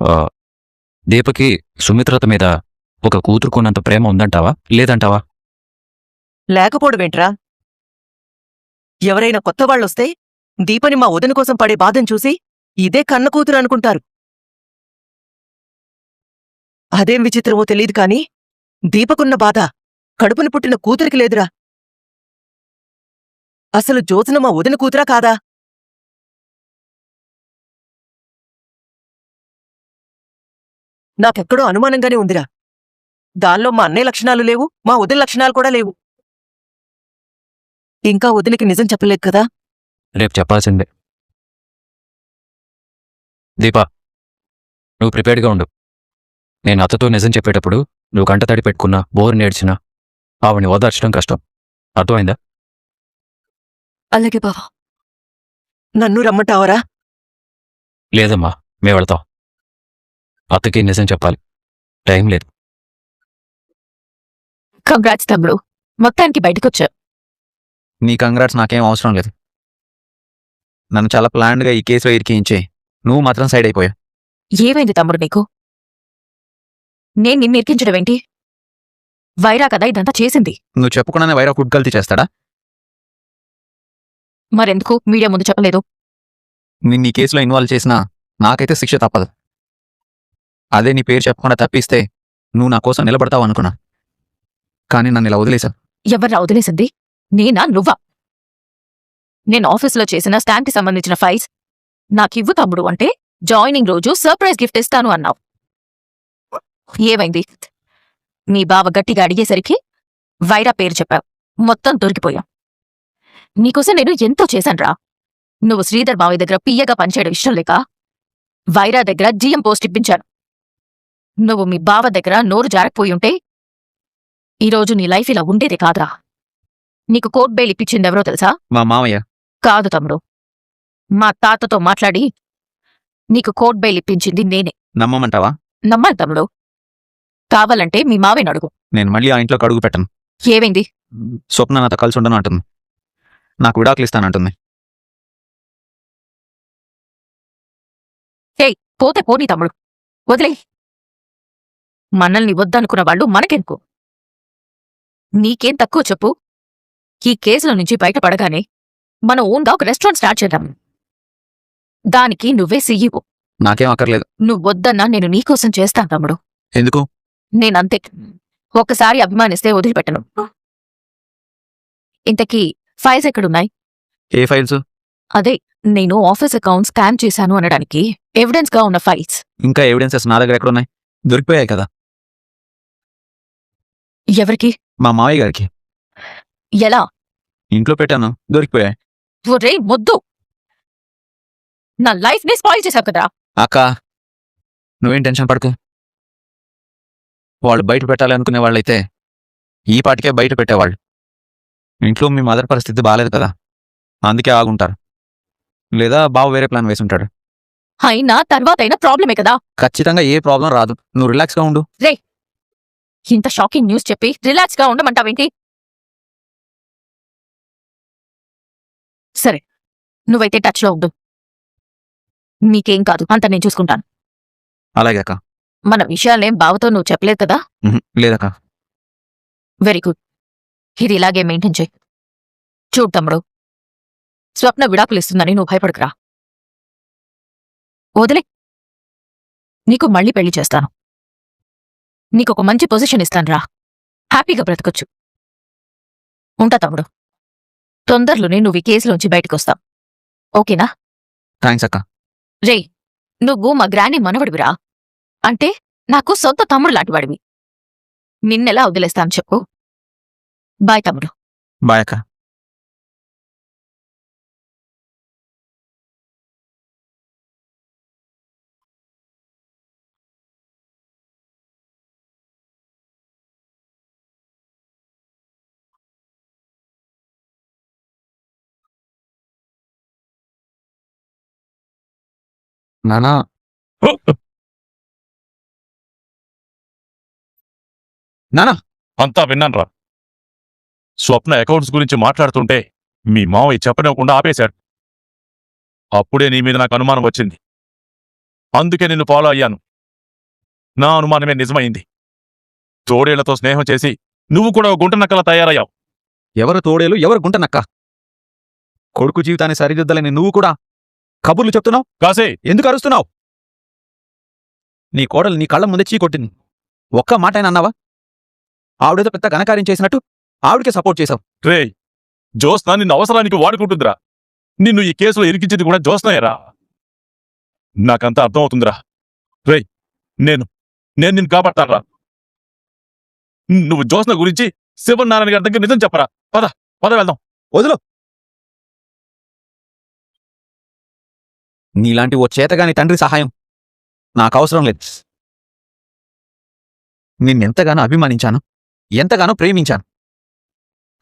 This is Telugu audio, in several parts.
ఆ, దీపకి సుమిత్రత మీద ఒక కూతురుకున్నంత ప్రేమ ఉందంటావా? లేదంటావా? లేకపోవడమేంట్రా? ఎవరైనా కొత్త వాళ్ళొస్తే దీపని మా వదిన కోసం పడే బాధను చూసి ఇదే కన్న కూతురు అనుకుంటారు. అదేం విచిత్రమో తెలియదు కాని దీపకున్న బాధ కడుపును పుట్టిన కూతురికి లేదురా. అసలు జ్యోత్స్న మా వదిన కూతురా కాదా? నాకెక్కడో అనుమానంగానే ఉందిరా. దానిలో మా అన్నయ్య లక్షణాలు లేవు మా వదిన లక్షణాలు కూడా లేవు. ఇంకా వదినకి నిజం చెప్పలేదు కదా? రేపు చెప్పాల్సిందే. దీపా నువ్వు ప్రిపేర్డ్గా ఉండు. నేను అతతో నిజం చెప్పేటప్పుడు నువ్వు కంట తడి పెట్టుకున్నా బోరు నేడ్చినా ఆవిని ఓదార్చడం కష్టం. అర్థమైందా? అలాగే బావా. నన్ను రమ్మంటావరా? లేదమ్మా మేము వెళ్తాం. అత్తకి నిజం చెప్పాలి. టైం లేదు. కంగ్రాట్స్ తమ్ముడు. మొత్తానికి బయటకొచ్చా? నీ కంగ్రాట్స్ నాకేం అవసరం లేదు. నన్ను చాలా ప్లాన్డ్గా ఈ కేసులో ఇరికించే. నువ్వు మాత్రం సైడ్ అయిపోయా. ఏమైంది తమ్ముడు నీకు? నేను నిన్ను ఇరికించడం ఏంటి? వైరా కదా ఇదంతా చేసింది. నువ్వు చెప్పకుండానే వైరా ఫుడ్ కల్తీ చేస్తాడా? మరెందుకు? మీడియా ముందు చెప్పలేదు. నిన్ను ఈ కేసులో ఇన్వాల్వ్ చేసినా నాకైతే శిక్ష తప్పదు. అదే నీ పేరు చెప్పకుండా తప్పిస్తే నువ్వు నా కోసం నిలబడతావు అనుకున్నా. కానీ నన్ను ఇలా వదిలేశా ఎవర్రా వదిలేసింది? నేనా? నువ్వా? నేను ఆఫీసులో చేసిన స్టాండ్కి సంబంధించిన ఫైల్స్ నాకివ్వు తమ్ముడు అంటే జాయినింగ్ రోజు సర్ప్రైజ్ గిఫ్ట్ ఇస్తాను అన్నావు. ఏమైంది? మీ బావ గట్టిగా అడిగేసరికి వైరా పేరు చెప్పావు. మొత్తం దొరికిపోయాం. నీకోసం నేను ఎంతో చేశాన్రా. నువ్వు శ్రీధర్ బావి దగ్గర పియ్యగా పనిచేయడం ఇష్టం లేక వైరా దగ్గర జిఎం పోస్ట్ ఇప్పించాను. నువ్వు మీ బావ దగ్గర నోరు జారకపోయి ఉంటే ఈరోజు నీ లైఫ్ ఇలా ఉండేదే కాదురా. నీకు కోర్ట్ బెయిల్ ఇప్పించింది ఎవరో తెలుసా? మా మామయ్య కాదు తమ్ముడు. మా తాతతో మాట్లాడి నీకు కోర్ట్ బెయిల్ ఇప్పించింది నేనే. నమ్మమంటావా? నమ్మాలి తమ్ముడు. కావాలంటే మీ మావేని అడుగు. నేను మళ్ళీ ఆ ఇంట్లోకి అడుగు పెట్టను. ఏమైంది? స్వప్న నాతో కలిసి ఉండను అంటుంది. నాకు విడాకులు ఇస్తానంటుంది పోతే పోనీ తమ్ముడు. వదిలే మనల్ని వద్దనుకున్న వాళ్ళు మనకెందుకు? నీకేం తక్కువ చెప్పు? ఈ కేసుల నుంచి బయటపడగానే మనం ఓన్గా ఒక రెస్టారెంట్ స్టార్ట్ చేద్దాం. దానికి నువ్వే సీఈఓ. నాకేం అక్కర్లేదు. నువ్వు వద్దన్నా నేను నీకోసం చేస్తాను తమ్ముడు. ఎందుకు? నేనంతే. ఒక్కసారి అభిమానిస్తే వదిలిపెట్టను. ఇంతకీ ఫైల్స్ ఎక్కడున్నాయి? ఏ ఫైల్స్? అదే నేను ఆఫీస్ అకౌంట్ స్కాన్ చేశాను అనడానికి ఎవిడెన్స్గా ఉన్న ఫైల్స్. ఇంకా ఎవిడెన్సెస్ నా దగ్గర ఎక్కడున్నాయి? దొరికిపోయాయి కదా. ఎవరికి? మా మావయ్య గారికి. ఎలా? ఇంట్లో పెట్టాను ఒరే మొద్దు నా లైఫ్ని స్పాయిల్ చేశావు కదరా అక్క నువ్వేం టెన్షన్ పడకు. వాళ్ళు బయట పెట్టాలి అనుకునే వాళ్ళైతే ఈ పాటికే బయట పెట్టేవాళ్ళు. ఇంట్లో మీ మదర్ పరిస్థితి బాగాలేదు కదా. అందుకే ఆగుంటారు. లేదా బావ వేరే ప్లాన్ వేసి ఉంటాడు అయినా తర్వాత ప్రాబ్లమే కదా. ఖచ్చితంగా ఏ ప్రాబ్లం రాదు. నువ్వు రిలాక్స్గా ఉండు. ఇంత షాకింగ్ న్యూస్ చెప్పి రిలాక్స్గా ఉండమంటావేంటి? సరే నువ్వైతే టచ్లో ఉండు. నీకేం కాదు అంత నేను చూసుకుంటాను. అలాగే అక్క. మన విషయాలేం బావతో నువ్వు చెప్పలేదు కదా? ఉహు, లేదక్క. Very good. ఇది ఇలాగే మెయింటైన్ చేయి. చూడు తమ్ముడు స్వప్న విడాకులు ఇస్తుందని నువ్వు భయపడకురా. వదిలే. నీకు మళ్ళీ పెళ్ళి చేస్తాను. నీకు ఒక మంచి పొజిషన్ ఇస్తానురా. హ్యాపీగా బ్రతకొచ్చు. ఉంటా తమ్ముడు. తొందరలోనే నువ్వు ఈ కేసులోంచి బయటకొస్తావు. ఓకేనా? థ్యాంక్స్ అక్క. రే నువ్వు మా గ్రాని మనవడివిరా? అంటే నాకు సొంత తమ్ముడు లాంటివాడివి. నిన్నెలా వదిలేస్తాను చెప్పు. బాయ్ తమ్ముడు. బాయ్ అక్క. నానా. నానా. అంతా విన్నాన్రా. స్వప్న అకౌంట్స్ గురించి మాట్లాడుతుంటే మీ మావయ్య చెప్పనివ్వకుండా ఆపేశాడు. అప్పుడే నీ మీద నాకు అనుమానం వచ్చింది. అందుకే నిన్ను ఫాలో అయ్యాను. నా అనుమానమే నిజమైంది. తోడేళ్ళతో స్నేహం చేసి నువ్వు కూడా గుంట నక్కలా తయారయ్యావు. ఎవరు తోడేలు ఎవరు గుంటనక్క కొడుకు జీవితాన్ని సరిదిద్దలేని నువ్వు కూడా కబుర్లు చెప్తున్నావు? కాసే. ఎందుకు అరుస్తున్నావు? నీ కోడలు నీ కళ్ళ ముందే చీకొట్టింది. ఒక్క మాట అయినా అన్నావా? ఆవిడేదో పెద్ద ఘనకార్యం చేసినట్టు ఆవిడకే సపోర్ట్ చేశావు. రే జోస్నా నిన్ను అవసరానికి వాడుకుంటుందిరా. నిన్ను ఈ కేసులో ఇరికించింది కూడా జోస్నాయరా. నాకంతా అర్థమవుతుందిరా. రే నేను నేను నిన్ను కాపాడతానరా. నువ్వు జోస్న గురించి శివనారాయణ గారి దగ్గర నిజం చెప్పరా. పద పద వెళ్దాం. వదులు. నీలాంటి ఓ చేతగాని తండ్రి సహాయం నాకవసరం లేదు. నిన్నెంతగానో అభిమానించాను ఎంతగానో ప్రేమించాను.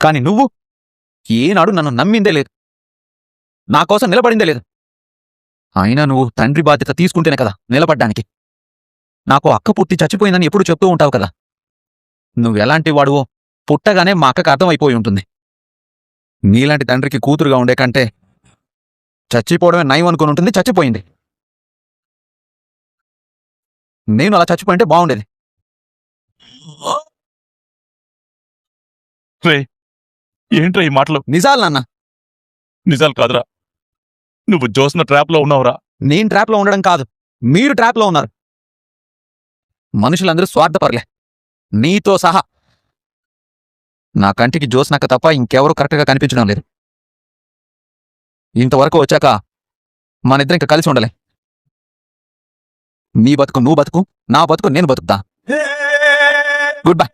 కాని నువ్వు ఏనాడు నన్ను నమ్మిందే లేదు. నా కోసం నిలబడిందే లేదు. అయినా నువ్వు తండ్రి బాధ్యత తీసుకుంటేనే కదా నిలబడ్డానికి. నాకు అక్క పుట్టి చచ్చిపోయిందని ఎప్పుడు చెప్తూ ఉంటావు కదా. నువ్వెలాంటి వాడువో పుట్టగానే మా అక్కకు అర్థమైపోయి ఉంటుంది. నీలాంటి తండ్రికి కూతురుగా ఉండే కంటే చచ్చిపోవడమే నయం అనుకుని ఉంటుంది చచ్చిపోయింది. నేను అలా చచ్చిపోయింటే బాగుండేది. రే ఏంట్రా ఈ మాటలు? నిజాలు నాన్న. నిజాలు కాదురా. నువ్వు జోస్న ట్రాప్లో ఉన్నావురా. నేను ట్రాప్లో ఉండడం కాదు. మీరు ట్రాప్లో ఉన్నారు. మనుషులందరూ స్వార్థపరలే. నీతో సహా. నా కంటికి జోస్నక్క తప్ప ఇంకెవరూ కరెక్ట్గా కనిపించడం లేదు. ఇంతవరకు వచ్చాక మనిద్దరం ఇంకా కలిసి ఉండలే. నీ బతుకు నువ్వు బతుకు నా బతుకు నేను బతుకుతా. గుడ్ బై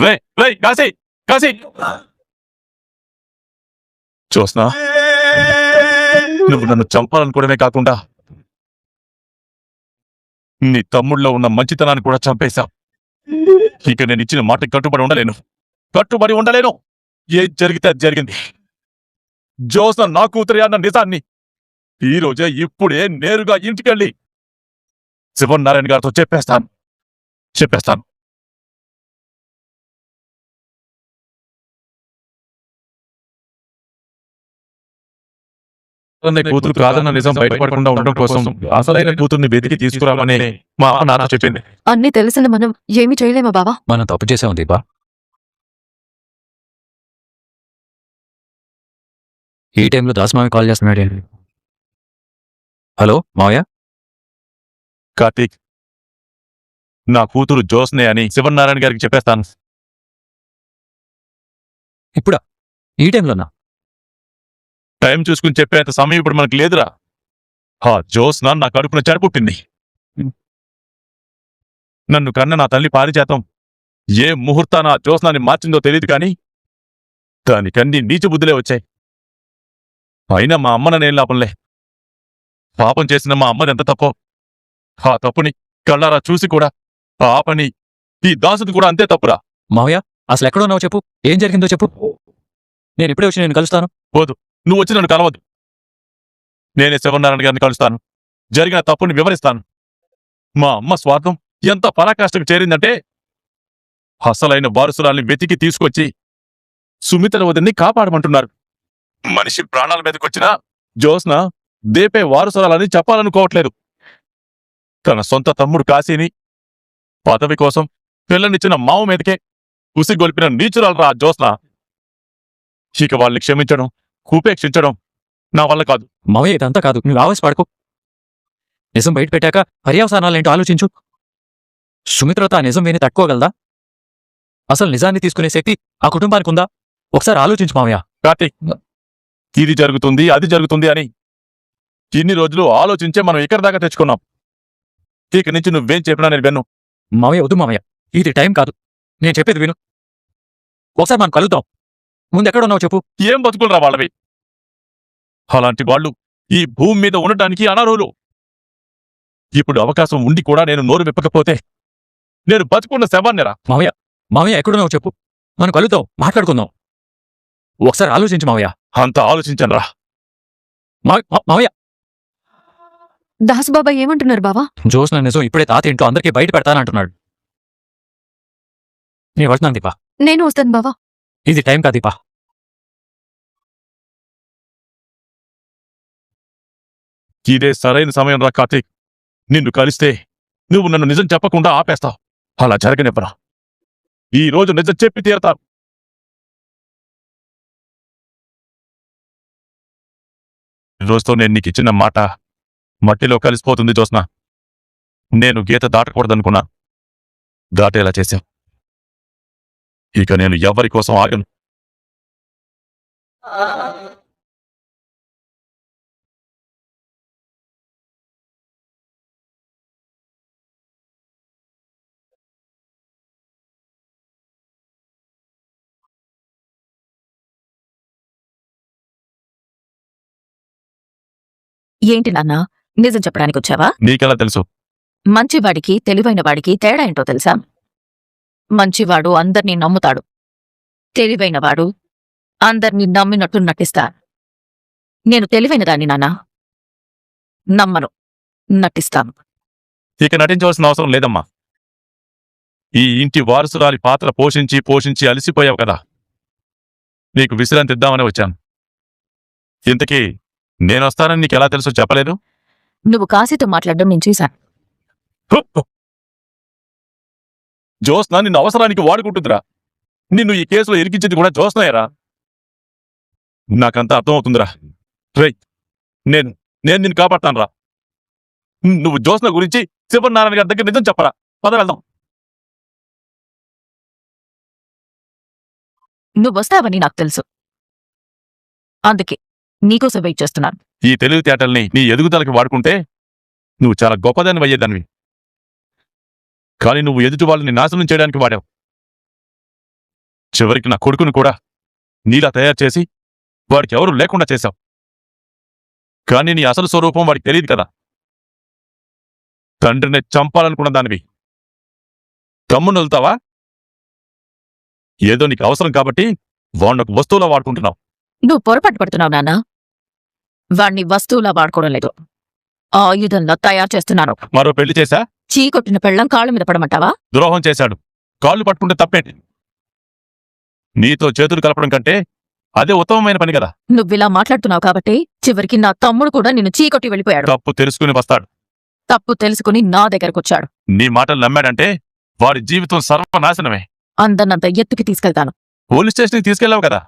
రే చూస్నా నువ్వు నన్ను చంపాలనుకోవడమే కాకుండా నీ తమ్ముళ్ళలో ఉన్న మంచితనాన్ని కూడా చంపేశావు ఇక నేను ఇచ్చిన మాటకి కట్టుబడి ఉండలేను. కట్టుబడి ఉండలేను. ఏం జరిగితే అది జరిగింది. జోస్న నా కూతురి అన్న నిజాన్ని. ఈ రోజే ఇప్పుడే నేరుగా ఇంటికెళ్ళి శివనారాయణ గారితో చెప్పేస్తాను. చెప్పేస్తాను. కూతురు కాదన్న నిజం బయటపడకుండా ఉండడం కోసం అసలైన కూతుర్ని వెతికి తీసుకురామని మా నాన్న చెప్పింది. అన్ని తెలిసిన మనం ఏమి చేయలేమా బావా? మనం తప్పు చేసాం దీపా. ఈ టైంలో దాసమావి కాల్ చేస్తున్నాడు? హలో మావయ్య? కార్తీక్. నా కూతురు జోస్నే అని శివనారాయణ గారికి చెప్పేస్తాను. ఇప్పుడా? ఈ టైంలోనా? టైం చూసుకుని చెప్పేంత సమయం ఇప్పుడు మనకు లేదురా. హా జోస్న నా కడుపున చెడపుట్టింది నన్ను కన్న నా తల్లి పారిజాతం ఏ ముహూర్తాన జోస్నాన్ని మార్చిందో తెలియదు కానీ దానికన్నీ నీచ బుద్ధులే వచ్చాయి. అయినా మా అమ్మన నేను లాభంలే? పాపం చేసిన మా అమ్మది ఎంత తప్పో? ఆ తప్పుని కళ్ళారా చూసి కూడా ఆ పని ఈ దాసుది కూడా అంతే తప్పురా? మావయ్య అసలు ఎక్కడున్నావు చెప్పు. ఏం జరిగిందో చెప్పు. నేను ఇప్పుడే వచ్చి నేను కలుస్తాను. నువ్వు వచ్చి నన్ను కలవద్దు. నేనే శివనారాయణ గారిని కలుస్తాను. జరిగిన తప్పుని వివరిస్తాను. మా అమ్మ స్వార్థం ఎంత పరాకాష్ఠకు చేరిందంటే అసలైన వారసురాల్ని వెతికి తీసుకొచ్చి సుమిత్ర వదిని కాపాడమంటున్నారు. మనిషి ప్రాణాల మీదకొచ్చినా జోస్న దేపే వారసురాలని చెప్పాలనుకోవట్లేదు. తన సొంత తమ్ముడు కాశీని పదవి కోసం పిల్లనిచ్చిన మావ మీదకే ఉసిగొల్పిన నీచురాలరా జోస్న ఇక వాళ్ళని క్షమించడం ఉపేక్షించడం నా వల్ల కాదు. మావయ్య ఇదంతా కాదు. నువ్వు ఆవేశపడకు. నిజం బయట పెట్టాక పర్యవసానాలేంటో ఆలోచించు? సుమిత్రతో ఆ నిజం విని తట్టుకోగలదా? అసలు నిజాన్ని తీసుకునే శక్తి ఆ కుటుంబానికి ఉందా ఒకసారి ఆలోచించు మావయ్య. కార్తీక్ ఇది జరుగుతుంది అది జరుగుతుంది అని ఇన్ని రోజులు ఆలోచించే మనం ఇక్కడ దాకా తెచ్చుకున్నాం. ఇక నుంచి నువ్వేం చెప్పినా నేను విన్ను. మావయ్య వద్దు మావయ్య ఇది టైం కాదు. నేను చెప్పేది విను. ఒకసారి మనం కలుద్దాం. ముందు ఎక్కడున్నావు చెప్పు. ఏం బతుకులరా వాళ్ళవి? అలాంటి వాళ్ళు ఈ భూమి మీద ఉండటానికి అనర్హులు ఇప్పుడు అవకాశం ఉండి కూడా నేను నోరు విప్పకపోతే నేను బతుకున్న శవాన్నిరా. మావయ్య మావయ్య ఎక్కడున్నావు చెప్పు. మనం కలుద్దాం మాట్లాడుకుందాం. ఒకసారి ఆలోచించు మావయ్య. అంత ఆలోచించనురా. మావయ్య. దాస్ బాబా ఏమంటున్నారు బావా? జోస్న నిజం ఇప్పుడే తాత ఇంట్లో అందరికీ బయట పెడతానంటున్నాడు. నేను వెళ్తున్నాను దీపా నేను వస్తాను బావా. ఇది టైం కాదు దీపా ఇదే సరైన సమయం రా కార్తీక్. నిన్ను కలిస్తే నువ్వు నన్ను నిజం చెప్పకుండా ఆపేస్తావు. అలా జరగనివ్వరా. ఈ రోజు నిజం చెప్పి తీరతా రోజుతో నేను నీకు ఇచ్చిన మాట మట్టిలో కలిసిపోతుంది జోస్నా నేను గీత దాటకూడదనుకున్నా. దాటేలా చేశాం ఇక నేను ఎవరి కోసం ఆగను? ఏంటి నాన్న? నిజం చెప్పడానికి వచ్చావా నీకెలా తెలుసు? మంచివాడికి తెలివైన వాడికి తేడా ఏంటో తెలుసా? మంచివాడు అందర్నీ నమ్ముతాడు. తెలివైనవాడు అందర్నీ నమ్మినట్టు నటిస్తాడు నేను తెలివైన దాన్ని నాన్న. నమ్మను. నటిస్తాను. ఇక నటించవలసిన అవసరం లేదమ్మా. ఈ ఇంటి వారసురాలి పాత్ర పోషించి పోషించి అలసిపోయావు కదా. నీకు విశ్రాంతి ఇద్దామని వచ్చాను. ఇంతకీ నేనొస్తానని నీకు ఎలా తెలుసో చెప్పలేదు? నువ్వు కాశీతో మాట్లాడడం నేను చూశాను. జోస్నా నిన్ను అవసరానికి వాడుకుంటుందిరా. నిన్ను ఈ కేసులో ఇరికించింది కూడా జోస్నాయరా నాకంతా అర్థమవుతుందిరా. రేయ్ నేను నేను నిన్ను కాపాడతాను రా నువ్వు జోస్న గురించి శివనారాయణ గారి దగ్గర నిజం చెప్పరా? పద వెళ్దాం. నువ్వు వస్తావని నాకు తెలుసు. అందుకే నీకోసం వెయిట్ చేస్తున్నాను. ఈ తెలివితేటల్ని నీ ఎదుగుదలకి వాడుకుంటే నువ్వు చాలా గొప్పదాన్ని అయ్యేదానివి. కానీ నువ్వు ఎదుటి వాళ్ళని నాశనం చేయడానికి వాడావు. చివరికి నా కొడుకును కూడా నీలా తయారు చేసి వాడికి ఎవరు లేకుండా చేశావు. కానీ నీ అసలు స్వరూపం వాడికి తెలియదు కదా. తండ్రిని చంపాలనుకున్న దానివి. తమ్ముని వెళ్తావా ఏదో నీకు అవసరం కాబట్టి వాడిని ఒక వస్తువులా వాడుకుంటున్నావు. నువ్వు పొరపాటు పడుతున్నావు నాన్న. వాణ్ణి వస్తువులా వాడుకోవడం లేదు. ఆయుధంలా తయారు చేస్తున్నాను. మరో పెళ్ళి చేశా? చీకొట్టిన పెళ్ళం కాళ్ళ మీద పడమంటావా? ద్రోహం చేశాడు. కాళ్ళు పట్టుకుంటే తప్పేంటి? నీతో చేతులు కలపడం కంటే అదే ఉత్తమమైన పని కదా. నువ్విలా మాట్లాడుతున్నావు కాబట్టి చివరికి నా తమ్ముడు కూడా నిన్ను చీకొట్టి వెళ్ళిపోయాడు. తప్పు తెలుసుకుని వస్తాడు. తప్పు తెలుసుకుని నా దగ్గరకొచ్చాడు. నీ మాటలు నమ్మాడంటే వాడి జీవితం సర్వనాశనమే. అందన్నంత ఎత్తుకి తీసుకెళ్తాను. పోలీస్ స్టేషన్కి తీసుకెళ్ళావు కదా.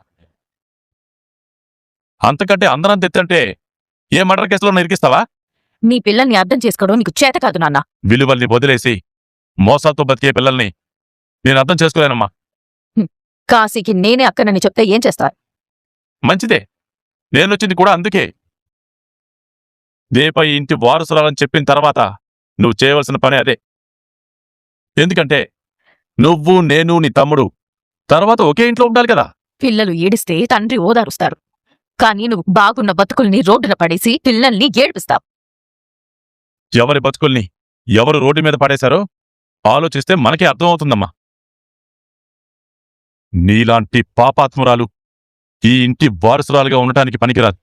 అంతకంటే అందరం తెత్తంటే ఏ మర్డర్ కేసులో ఇరికిస్తావా నీ పిల్లల్ని అర్థం చేసుకోవడం నీకు చేత కాదు నాన్న. విలువల్ని వదిలేసి మోసాలతో బతికే పిల్లల్ని నేను అర్థం చేసుకోలేనమ్మా. కాశీకి నేనే అక్కనని చెప్తే ఏం చేస్తారు? మంచిదే. నేనొచ్చింది కూడా అందుకే. దేపై ఇంటి వారసురాలని చెప్పిన తర్వాత నువ్వు చేయవలసిన పని అదే. ఎందుకంటే నువ్వు నేను నీ తమ్ముడు తర్వాత ఒకే ఇంట్లో ఉండాలి కదా. పిల్లలు ఏడిస్తే తండ్రి ఓదారుస్తారు. కానీ నువ్వు బాగున్న బతుకుల్ని రోడ్డున పడేసి పిల్లల్ని ఏడిపిస్తావు. ఎవరి బతుకుల్ని ఎవరు రోడ్డు మీద పడేశారో ఆలోచిస్తే మనకే అర్థమవుతుందమ్మా. నీలాంటి పాపాత్మురాలు ఈ ఇంటి వారసురాలుగా ఉండటానికి పనికిరాదు.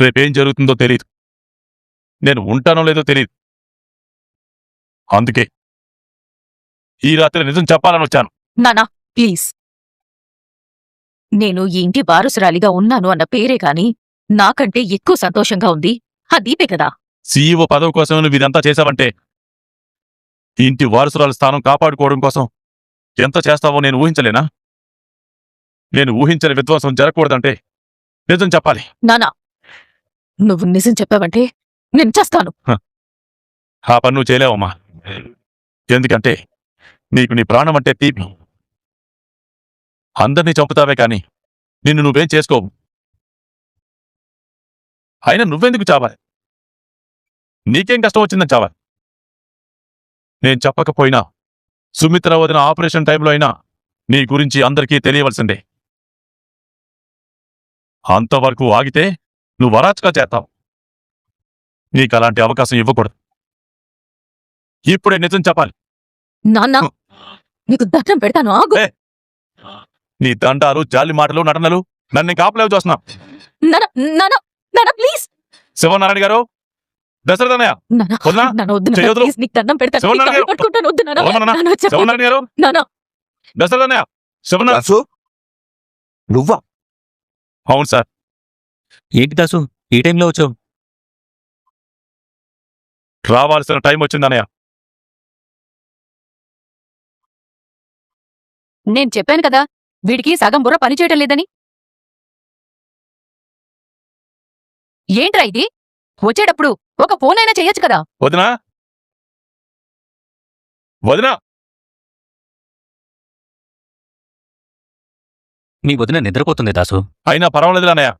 రేపేం జరుగుతుందో తెలియదు నేను ఉంటానో లేదో తెలియదు అందుకే ఈ రాత్రి నిజం చెప్పాలని వచ్చాను. నానా ప్లీజ్. నేను ఈ ఇంటి వారసురాలిగా ఉన్నాను అన్న పేరే కాని నాకంటే ఎక్కువ సంతోషంగా ఉంది. ఆ దీపే కదా. సీఈఓ పదవి కోసం నువ్వు ఇదంతా చేశావంటే ఇంటి వారసురాల స్థానం కాపాడుకోవడం కోసం ఎంత చేస్తావో నేను ఊహించలేనా? నేను ఊహించని విధ్వంసం జరగకూడదంటే నిజం చెప్పాలి. నానా నువ్వు నిజం చెప్పావంటే నేను చేస్తాను. ఆ పని నువ్వు చేయలేవమ్మా. ఎందుకంటే నీకు నీ ప్రాణం అంటే తీపి. అందరినీ చంపుతావే కాని నిన్ను నువ్వేం చేసుకోవు. అయినా నువ్వెందుకు చావాలి? నీకేం కష్టం వచ్చిందని చావాలి. నేను చెప్పకపోయినా సుమిత్ర వదిన ఆపరేషన్ టైంలో అయినా నీ గురించి అందరికీ తెలియవలసిందే. అంతవరకు ఆగితే నువ్వు వరాచగా చేస్తావు. నీకు అలాంటి అవకాశం ఇవ్వకూడదు. ఇప్పుడే నిజం చెప్పాలి. నాన్న నీకు దండం పెడతాను ఆగు. నీ దండాలు జాలి మాటలు నటనలు. నన్ను కాపలేవు చూస్తున్నా ప్లీజ్. శివనారాయణ గారు దశరథనయ్య దశరథనయ్య శివనారాయణ నువ్వా? అవును సార్. ఏంటి దాసు? ఈ టైంలో వచ్చావు? రావాల్సిన టైం వచ్చిందన్నయ్య నేను చెప్పాను కదా వీడికి సగం బుర్ర పనిచేయటం లేదని? ఏంట్రా ఇది? వచ్చేటప్పుడు ఒక ఫోన్ అయినా చెయ్యొచ్చు కదా? వదినా? వదినా? మీ వదిన నిద్రపోతుంది దాసు. అయినా పర్వాలేదు అన్నయ్య.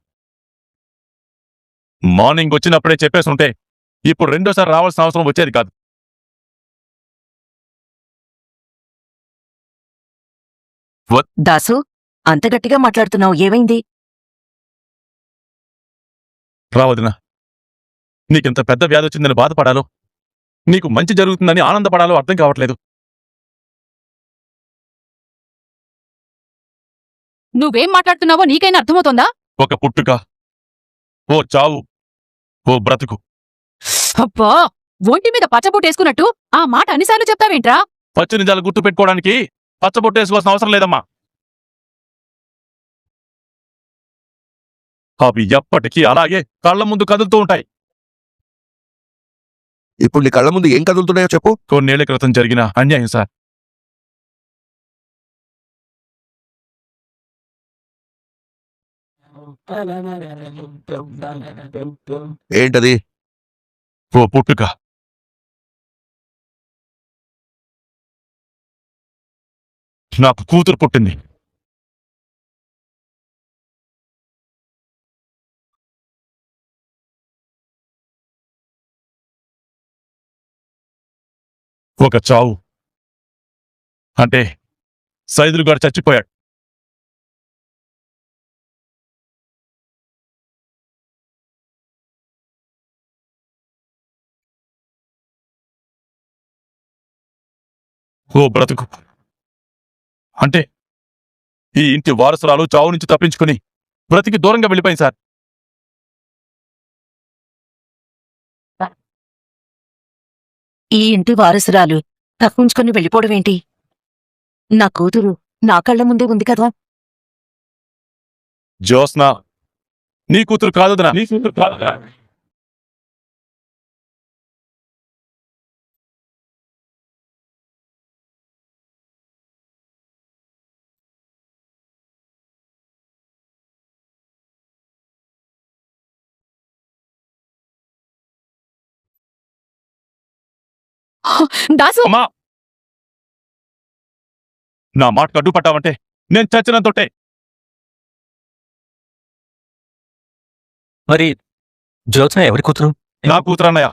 మార్నింగ్ వచ్చినప్పుడే చెప్పేసి ఉంటే ఇప్పుడు రెండోసారి రావాల్సిన అవసరం వచ్చేది కాదు. దాసు అంత గట్టిగా మాట్లాడుతున్నావు ఏమైంది? రా వదినా నీకింత పెద్ద వ్యాధి వచ్చిందని బాధపడాలో నీకు మంచి జరుగుతుందని ఆనందపడాలో అర్థం కావట్లేదు. నువ్వేం మాట్లాడుతున్నావో నీకైనా అర్థమవుతోందా? ఒక పుట్టుక ఓ చావు ఓ బ్రతుకు. అబ్బా ఒంటి మీద పచ్చబొట్టేసుకున్నట్టు ఆ మాట అన్నిసార్లు చెప్తావేంట్రా? పచ్చి నిజాలు గుర్తు పెట్టుకోవడానికి పచ్చబొట్టేసుకోవాల్సిన అవసరం లేదమ్మా. అవి ఎప్పటికీ అలాగే కళ్ళ ముందు కదులుతూ ఉంటాయి. ఇప్పుడు నీ కళ్ళ ముందు ఏం కదులుతున్నాయో చెప్పు. కొన్నేళ్ళ క్రితం జరిగిన అన్యాయం సార్. ఏంటది? ఓ పుట్టుక. నాకు కూతురు పుట్టింది. ఒక చావు. అంటే సైదులు గారు చచ్చిపోయాడు ఓ బ్రతుకు. అంటే ఈ ఇంటి వారసురాలు చావు నుంచి తప్పించుకుని బ్రతికి దూరంగా వెళ్ళిపోయింది సార్. ఈ ఇంటి వారసురాలు తప్పించుకొని వెళ్ళిపోవడమేంటి నా కూతురు నా కళ్ళ ముందే ఉంది కదా? జ్యోత్స్న నీ కూతురు కాదుదనా? నీ కూతురు కాదుదనా దాసు! అమ్మా! నా మాట కడ్డు పట్టావంటే నేను చచ్చినంతొట్టే మరి జ్యోత్స్న ఎవరి కూతురు? నా కూతురు అన్నయ్య